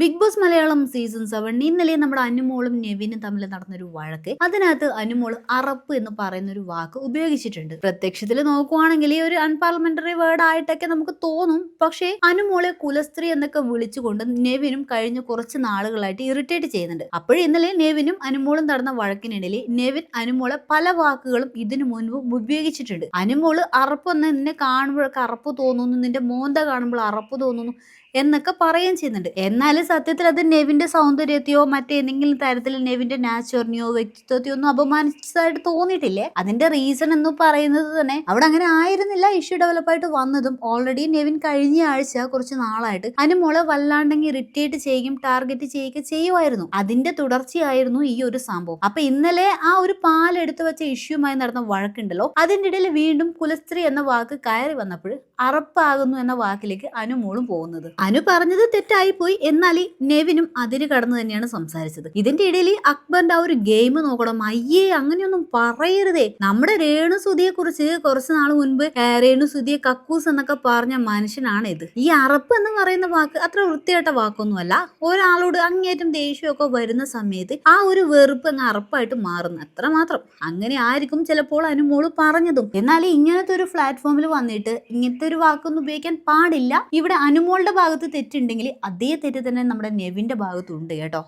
Bigg Boss Malayalam season seven ഇന്നലെ നമ്മുടെ അനുമോളും നെവിനും തമ്മിൽ നടന്നൊരു വഴക്ക്. അതിനകത്ത് അനുമോൾ അറപ്പ് എന്ന് പറയുന്ന ഒരു വാക്ക് ഉപയോഗിച്ചിട്ടുണ്ട്. പ്രത്യക്ഷത്തിൽ നോക്കുവാണെങ്കിൽ ഈ ഒരു അൺപാർലമെന്ററി വേർഡ് ആയിട്ടൊക്കെ നമുക്ക് തോന്നും. പക്ഷേ അനുമോളെ കുലസ്ത്രീ എന്നൊക്കെ വിളിച്ചുകൊണ്ട് നെവിനും കഴിഞ്ഞ കുറച്ച് നാളുകളായിട്ട് ഇറിറ്റേറ്റ് ചെയ്യുന്നുണ്ട്. അപ്പോഴും ഇന്നലെ നെവിനും അനുമോളും നടന്ന വഴക്കിനിടയിൽ നെവിൻ അനുമോളെ പല വാക്കുകളും ഇതിനു മുൻപ് ഉപയോഗിച്ചിട്ടുണ്ട്. അനുമോൾ അറപ്പ് എന്ന് നിന്നെ കാണുമ്പോഴൊക്കെ അറപ്പ് തോന്നുന്നു. നിന്റെ മോന്ത കാണുമ്പോൾ അറപ്പ് തോന്നുന്നു എന്നൊക്കെ പറയുകയും ചെയ്യുന്നുണ്ട്. എന്നാൽ സത്യത്തിൽ അത് നെവിന്റെ സൗന്ദര്യത്തെയോ മറ്റേതെങ്കിലും തരത്തിൽ നെവിന്റെ നാച്ചുറിനെയോ വ്യക്തിത്വത്തെയോ ഒന്നും അപമാനിച്ചതായിട്ട് തോന്നിയിട്ടില്ലേ? അതിന്റെ റീസൺ എന്ന് പറയുന്നത് തന്നെ അവിടെ അങ്ങനെ ആയിരുന്നില്ല. ഇഷ്യൂ ഡെവലപ്പായിട്ട് വന്നതും ഓൾറെഡി നെവിൻ കഴിഞ്ഞ ആഴ്ച കുറച്ച് നാളായിട്ട് അനുമോളെ വല്ലാണ്ടെങ്കിൽ ഇറിറ്റേറ്റ് ചെയ്യുകയും ടാർഗറ്റ് ചെയ്യുകയും ചെയ്യുമായിരുന്നു. അതിന്റെ തുടർച്ചയായിരുന്നു ഈ ഒരു സംഭവം. അപ്പൊ ഇന്നലെ ആ ഒരു പാലെടുത്ത് വെച്ച ഇഷ്യൂമായി നടന്ന വഴക്കുണ്ടല്ലോ? അതിന്റെ ഇടയിൽ വീണ്ടും കുലസ്ത്രീ എന്ന വാക്ക് കയറി വന്നപ്പോൾ അറപ്പാകുന്നു എന്ന വാക്കിലേക്ക് അനുമോളും പോകുന്നത്. അനു പറഞ്ഞത് തെറ്റായി പോയി എന്നാൽ ഈ നെവിനും അതിര് കടന്നു തന്നെയാണ് സംസാരിച്ചത്. ഇതിന്റെ ഇടയിൽ അക്ബറിന്റെ ആ ഒരു ഗെയിം നോക്കണം അയ്യേ അങ്ങനെയൊന്നും പറയരുതേ. നമ്മുടെ രേണു സുധിയെ കുറിച്ച് കുറച്ച് നാൾ മുൻപ് രേണു സുധിയെ കക്കൂസ് എന്നൊക്കെ പറഞ്ഞ മനുഷ്യനാണ് ഇത് ഈ അറപ്പ് എന്ന് പറയുന്ന വാക്ക് അത്ര വൃത്തിയായിട്ട വാക്കൊന്നുമല്ല. ഒരാളോട് അങ്ങേറ്റം ദേഷ്യമൊക്കെ വരുന്ന സമയത്ത് ആ ഒരു വെറുപ്പ് അങ്ങ് അറപ്പായിട്ട് മാറുന്നു. അത്ര മാത്രം അങ്ങനെ ആയിരിക്കും ചിലപ്പോൾ അനുമോൾ പറഞ്ഞതും. എന്നാൽ ഇങ്ങനത്തെ ഒരു പ്ലാറ്റ്ഫോമിൽ വന്നിട്ട് ഇങ്ങനത്തെ ഒരു വാക്കൊന്നും ഉപയോഗിക്കാൻ പാടില്ല. ഇവിടെ അനുമോളുടെ ഭാഗത്ത് തെറ്റുണ്ടെങ്കിൽ അതേ തെറ്റ് തന്നെ നമ്മുടെ നെവിന്റെ ഭാഗത്തുണ്ട് കേട്ടോ.